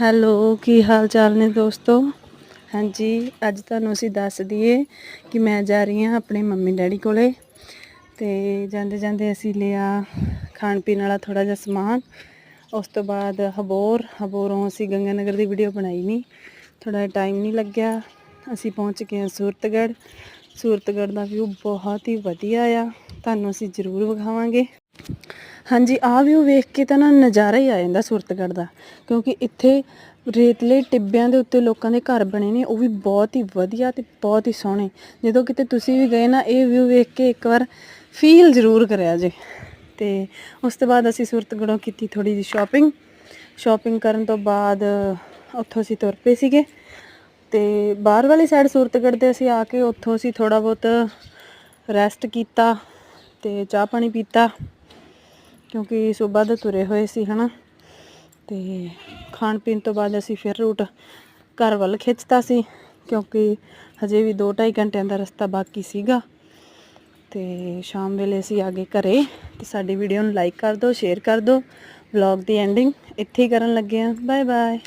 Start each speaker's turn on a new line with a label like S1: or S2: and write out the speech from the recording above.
S1: Hello, ਕੀ ਹਾਲ ਚਾਲ ਨੇ ਦੋਸਤੋ? ਹਾਂਜੀ, ਅੱਜ ਤੁਹਾਨੂੰ ਅਸੀਂ ਦੱਸ ਦਈਏ ਕਿ ਮੈਂ ਜਾ ਰਹੀ ਹਾਂ ਆਪਣੇ ਮੰਮੀ ਡੈਡੀ ਕੋਲੇ ਤੇ ਜਾਂਦੇ ਜਾਂਦੇ ਅਸੀਂ ਲਿਆ ਖਾਣ ਪੀਣ ਵਾਲਾ ਥੋੜਾ ਜਿਹਾ ਸਮਾਨ। ਉਸ ਤੋਂ ਬਾਅਦ ਹਬੋਰ, ਹਬੋਰੋਂ ਅਸੀਂ ਗੰਗਾਨਗਰ ਦੀ ਵੀਡੀਓ ਬਣਾਈ ਨਹੀਂ ਥੋੜਾ ਟਾਈਮ ਨਹੀਂ ਲੱਗਿਆ। ਅਸੀਂ ਪਹੁੰਚ ਗਏ ਹਾਂ ਸੂਰਤਗੜ੍ਹ। ਸੂਰਤਗੜ੍ਹ ਦਾ ਵਿਊ ਬਹੁਤ ਹੀ ਵਧੀਆ ਆ। ਤੁਹਾਨੂੰ ਅਸੀਂ ਜ਼ਰੂਰ ਵਿਖਾਵਾਂਗੇ। ਹਾਂਜੀ, ਆਹ ਵਿਊ ਵੇਖ ਕੇ ਤਾਂ ਨਾ ਨਜ਼ਾਰਾ ਹੀ ਆ ਜਾਂਦਾ ਸੂਰਤਗੜ੍ਹ ਦਾ, ਕਿਉਂਕਿ ਇੱਥੇ ਰੇਤਲੇ ਟਿੱਬਿਆਂ ਦੇ ਉੱਤੇ ਲੋਕਾਂ ਦੇ ਘਰ ਬਣੇ ਨੇ, ਉਹ ਵੀ ਬਹੁਤ ਹੀ ਵਧੀਆ ਤੇ ਬਹੁਤ ਹੀ ਸੋਹਣੇ। ਜਦੋਂ ਕਿਤੇ ਤੁਸੀਂ ਵੀ ਗਏ ਨਾ, ਇਹ ਵਿਊ ਵੇਖ ਕੇ ਇੱਕ ਵਾਰ ਫੀਲ ਜ਼ਰੂਰ ਕਰਿਆ ਜੇ। ਤੇ ਉਸ ਤੋਂ ਬਾਅਦ ਅਸੀਂ ਸੂਰਤਗੜ੍ਹੋਂ ਕੀਤੀ ਥੋੜੀ ਜਿਹੀ ਸ਼ਾਪਿੰਗ ਸ਼ਾਪਿੰਗ ਕਰਨ ਤੋਂ ਬਾਅਦ ਉੱਥੋਂ ਅਸੀਂ ਤੁਰ ਪਏ ਸੀਗੇ। ਤੇ ਬਾਹਰ ਵਾਲੀ ਸਾਈਡ ਸੂਰਤਗੜ੍ਹ 'ਤੇ ਅਸੀਂ ਆ ਕੇ ਉੱਥੋਂ ਅਸੀਂ ਥੋੜਾ ਬਹੁਤ ਰੈਸਟ ਕੀਤਾ ਤੇ ਚਾਹ ਪਾਣੀ ਪੀਤਾ। ਕਿਉਂਕਿ ਸਵੇਰ ਦੇ ਤੁਰੇ ਹੋਏ ਸੀ, ਹਨਾ। ਤੇ ਖਾਣ ਪੀਣ ਤੋਂ ਬਾਅਦ ਅਸੀਂ ਫਿਰ ਰੂਟ ਘਰ ਵੱਲ ਖਿੱਚਤਾ ਸੀ, ਕਿਉਂਕਿ ਹਜੇ ਵੀ 2-2.5 ਘੰਟਿਆਂ ਦਾ ਰਸਤਾ ਬਾਕੀ ਸੀਗਾ। ਤੇ ਸ਼ਾਮ ਵੇਲੇ ਅਸੀਂ ਆ ਗਏ ਘਰੇ। ਤੇ ਸਾਡੀ ਵੀਡੀਓ ਨੂੰ ਲਾਈਕ ਕਰ ਦਿਓ ਸ਼ੇਅਰ ਕਰ ਦਿਓ। ਵਲੌਗ ਦੀ ਐਂਡਿੰਗ ਇੱਥੇ ਹੀ ਕਰਨ ਲੱਗੇ ਆ ਬਾਏ ਬਾਏ